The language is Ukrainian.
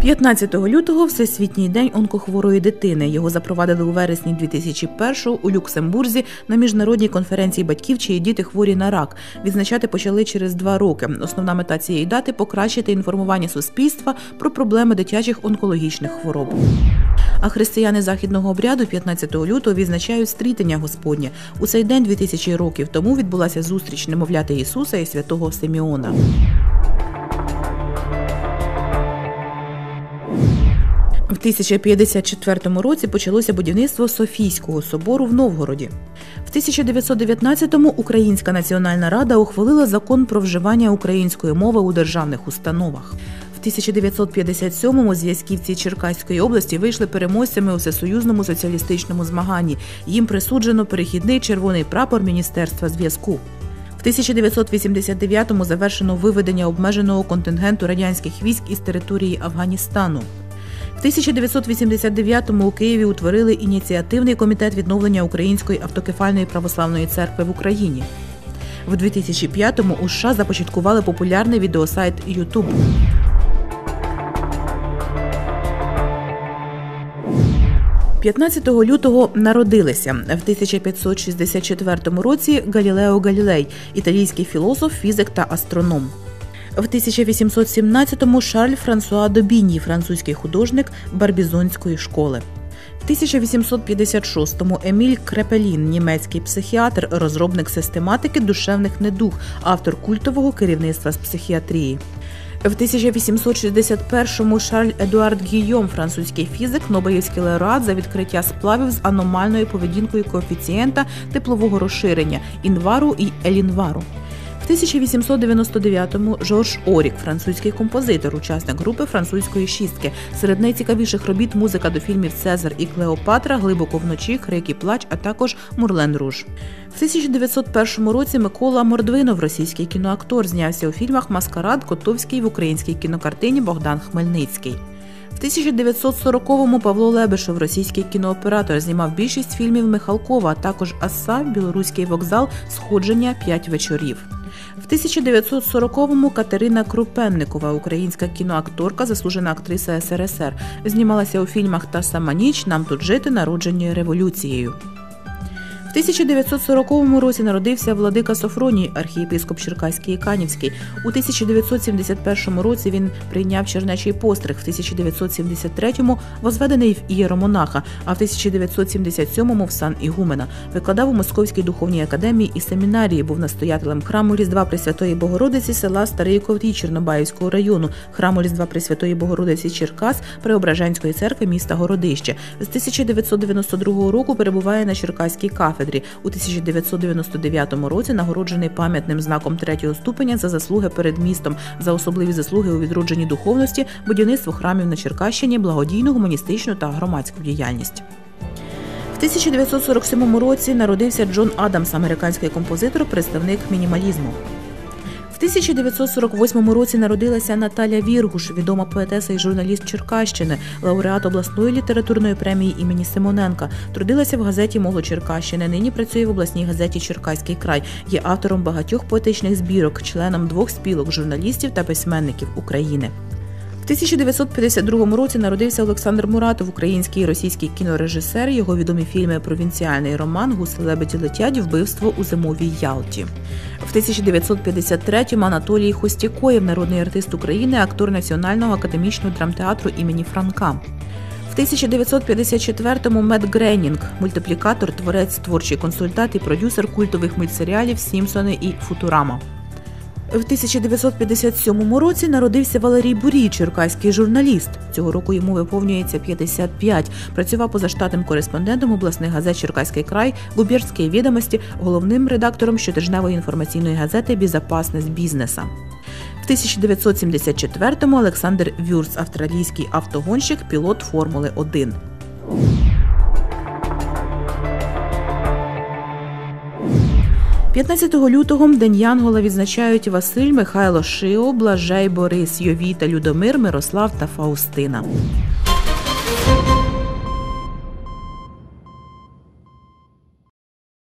15 лютого Всесвітній день онкохворої дитини. Його запровадили у вересні 2001-го у Люксембурзі на міжнародній конференції батьків, чиї діти хворі на рак. Відзначати почали через два роки. Основна мета цієї дати покращити інформування суспільства про проблеми дитячих онкологічних хвороб. А християни західного обряду 15 лютого відзначають стрітення Господнє. У цей день 2000 років тому відбулася зустріч немовляти Ісуса і святого Симеона. В 1054 році почалося будівництво Софійського собору в Новгороді. В 1919-му Українська національна рада ухвалила закон про вживання української мови у державних установах. В 1957-му зв'язківці Черкаської області вийшли переможцями у всесоюзному соціалістичному змаганні. Їм присуджено перехідний червоний прапор Міністерства зв'язку. В 1989-му завершено виведення обмеженого контингенту радянських військ із території Афганістану. В 1989-му у Києві утворили ініціативний комітет відновлення Української автокефальної православної церкви в Україні. В 2005-му у США започаткували популярний відеосайт YouTube. 15 лютого народилися в 1564 році Галілео Галілей, італійський філософ, фізик та астроном. В 1817-му Шарль Франсуа Добінні, французький художник Барбізонської школи. В 1856-му Еміль Крепелін, німецький психіатр, розробник систематики душевних недуг, автор культового керівництва з психіатрії. В 1861-му Шарль Едуард Гійом, французький фізик, Нобелівський лауреат за відкриття сплавів з аномальною поведінкою коефіцієнта теплового розширення інвару і елінвару. В 1899-му Жорж Орік, французький композитор, учасник групи французької шістки. Серед найцікавіших робіт музика до фільмів Цезар і Клеопатра, Глибоко вночі, Крик і плач, а також Мурлен Руж. В 1901 році Микола Мордвинов, російський кіноактор, знявся у фільмах Маскарад Котовський в українській кінокартині Богдан Хмельницький. В 1940-му Павло Лебешов, російський кінооператор, знімав більшість фільмів Михалкова, а також Аса, Білоруський вокзал, Сходження п'ять вечорів. В 1940-му Катерина Крупенникова, українська кіноакторка, заслужена актриса СРСР, знімалася у фільмах Та сама ніч нам тут жити народжені революцією. В 1940 році народився владика Софроній, архієпископ Черкаський і Канівський. У 1971 році він прийняв чернечий постриг. В 1973-му возведений в ієромонаха, а в 1977-му в сан Ігумена. Викладав у Московській духовній академії і семінарії, був настоятелем храму Різдва Пресвятої Богородиці села Старий Ковтій Чорнобаївського району, храму Різдва Пресвятої Богородиці Черкас Преображенської церкви міста Городище. З 1992 року перебуває на Черкаській кафедрі кафедрі. У 1999 році нагороджений пам'ятним знаком третього ступеня за заслуги перед містом, за особливі заслуги у відродженні духовності, будівництво храмів на Черкащині, благодійну, гуманістичну та громадську діяльність. В 1947 році народився Джон Адамс, американський композитор, представник мінімалізму. В 1948 році народилася Наталя Віргуш, відома поетеса і журналіст Черкащини, лауреат обласної літературної премії імені Симоненка. Трудилася в газеті Моло Черкащини. Нині працює в обласній газеті Черкаський край. Є автором багатьох поетичних збірок, членом двох спілок журналістів та письменників України. В 1952 році народився Олександр Муратов, український і російський кінорежисер. Його відомі фільми Провінціальний роман Гуси лебеді летять вбивство у зимовій Ялті. В 1953-му Анатолій Хостікоєв, народний артист України, актор Національного академічного драмтеатру імені Франка. В 1954-му Мед Гренінг, мультиплікатор, творець, творчий консультант і продюсер культових мультсеріалів Сімпсони і Футурама. В 1957 році народився Валерій Бурій, черкаський журналіст. Цього року йому виповнюється 55. Працював позаштатним кореспондентом обласних газет Черкаський край, Губерської відомості, головним редактором щотижневої інформаційної газети Безопасність бізнеса. В 1974-му Олександр Вюрц, австралійський автогонщик, пілот Формули 1. 15 лютого День Янгола відзначають Василь, Михайло Шио, Блажей, Борис, Йовіта, Людомир, Мирослав та Фаустина.